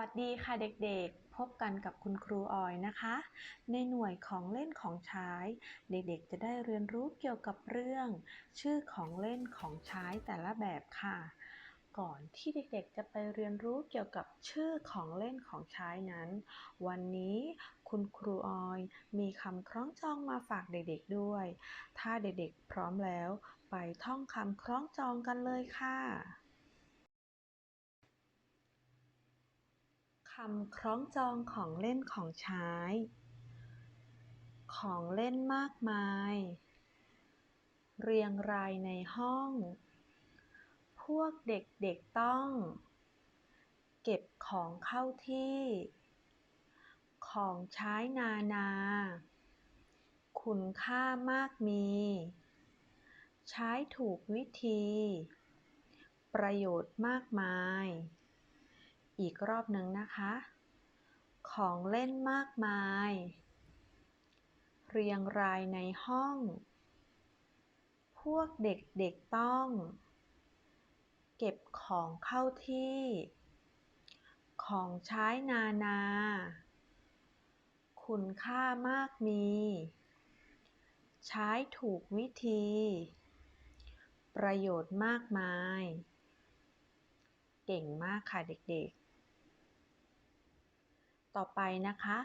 สวัสดีค่ะเด็กๆ พบกันกับคุณครูออยนะคะ ในหน่วยของเล่นของใช้ เด็กๆ จะได้เรียนรู้เกี่ยวกับเรื่อง ชื่อของเล่นของใช้แต่ละแบบค่ะ ก่อนที่เด็กๆ จะไปเรียนรู้เกี่ยวกับชื่อของเล่นของใช้นั้น วันนี้คุณครูออยมีคำคล้องจองมาฝากเด็กๆด้วย ถ้าเด็กๆ พร้อมแล้ว ไปท่องคำคล้องจองกันเลยค่ะำคล้องจองของเล่นของใช้ ของเล่นมากมาย เรียงรายในห้อง พวกเด็กๆต้อง เก็บของเข้าที่ ของใช้นานา คุณค่ามากมี ใช้ถูกวิธี ประโยชน์มากมาย อีกรอบหนึ่งนะคะ ของเล่นมากมาย เรียงรายในห้อง พวกเด็กๆต้อง เก็บของเข้าที่ ของใช้นานา คุณค่ามากมี ใช้ถูกวิธี ประโยชน์มากมาย เก่งมากค่ะเด็กๆ ต่อไปนะคะ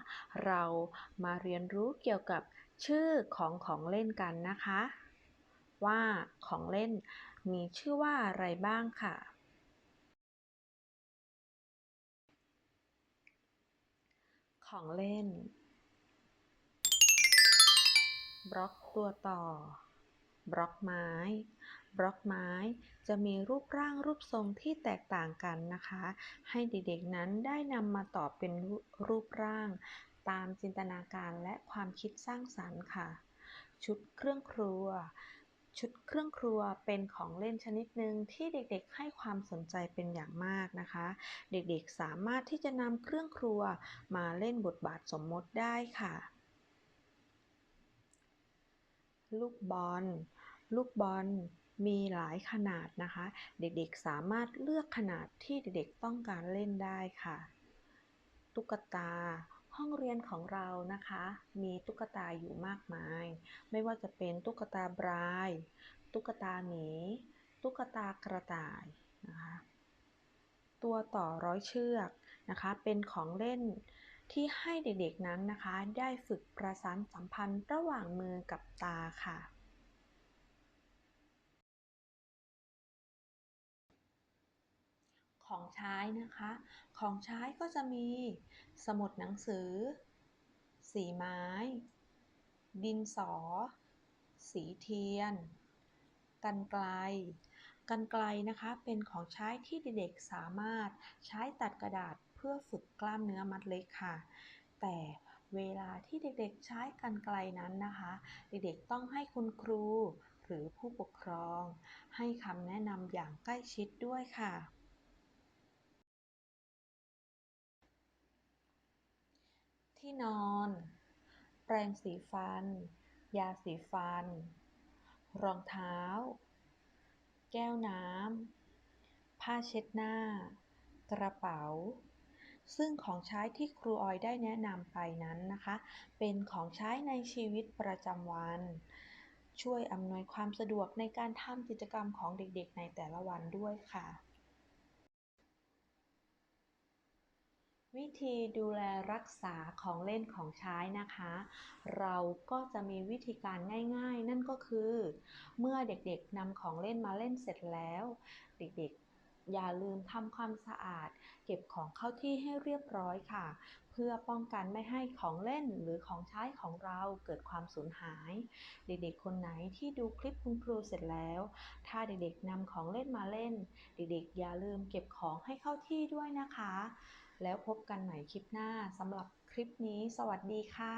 เรามาเรียนรู้เกี่ยวกับชื่อของของเล่นกันนะคะ ว่าของเล่นมีชื่อว่าอะไรบ้างค่ะ ของเล่น บล็อกตัวต่อ บล็อกไม้ บล็อกไม้จะมีรูปร่างรูปทรงที่แตกต่างกันนะคะ ให้เด็กๆนั้นได้นำมาต่อเป็นรูปร่าง ตามจินตนาการและความคิดสร้างสรรค์ค่ะ ชุดเครื่องครัว ชุดเครื่องครัวเป็นของเล่นชนิดหนึ่งที่เด็กๆ ให้ความสนใจเป็นอย่างมากนะคะ เด็กๆสามารถที่จะนำเครื่องครัวมาเล่นบทบาทสมมติได้ค่ะ ลูกบอล ลูกบอลมีหลายขนาดนะคะ เด็กๆสามารถเลือกขนาดที่เด็กๆต้องการเล่นได้ค่ะ ตุ๊กตา ห้องเรียนของเรานะคะ มีตุ๊กตาอยู่มากมาย ไม่ว่าจะเป็นตุ๊กตาบราย ตุ๊กตาหมี ตุ๊กตากระต่ายนะคะ ตัวต่อร้อยเชือกนะคะ เป็นของเล่น ที่ให้เด็กๆนั้นนะคะ ได้ฝึกประสานสัมพันธ์ระหว่างมือกับตาค่ะ ของใช้นะคะ ของใช้ก็จะมี สมุดหนังสือ สีไม้ ดินสอ สีเทียน กันไกลกันไกลนะคะเป็นของใช้ที่เด็กๆสามารถใช้ตัดกระดาษ พื่อฝึกกล้ามเนื้อมัดเล็กค่ะ แต่เวลาที่เด็กๆใช้กันไกลนั้นนะคะ เด็กๆต้องให้คุณครูหรือผู้ปกครอง ให้คำแนะนำอย่างใกล้ชิดด้วยค่ะ ที่นอน แปรงสีฟัน ยาสีฟัน รองเท้า แก้วน้ำผ้าเช็ดหน้า กระเป๋า ซึ่งของใช้ที่ครูออยได้แนะนำไปนั้นนะคะ เป็นของใช้ในชีวิตประจำวัน ช่วยอำนวยความสะดวกในการทำกิจกรรมของเด็กๆ ในแต่ละวันด้วยค่ะ วิธีดูแลรักษาของเล่นของใช้นะคะ เราก็จะมีวิธีการง่ายๆ นั่นก็คือ เมื่อเด็กๆนำของเล่นมาเล่นเสร็จแล้ว เด็กๆ อย่าลืมทำความสะอาด เก็บของเข้าที่ให้เรียบร้อยค่ะ เพื่อป้องกันไม่ให้ของเล่นหรือของใช้ของเราเกิดความสูญหาย เด็กๆ คนไหนที่ดูคลิปคุณครูเสร็จแล้ว ถ้าเด็กๆนำของเล่นมาเล่น เด็กๆ อย่าลืมเก็บของให้เข้าที่ด้วยนะคะ แล้วพบกันใหม่คลิปหน้าสำหรับคลิปนี้ สวัสดีค่ะ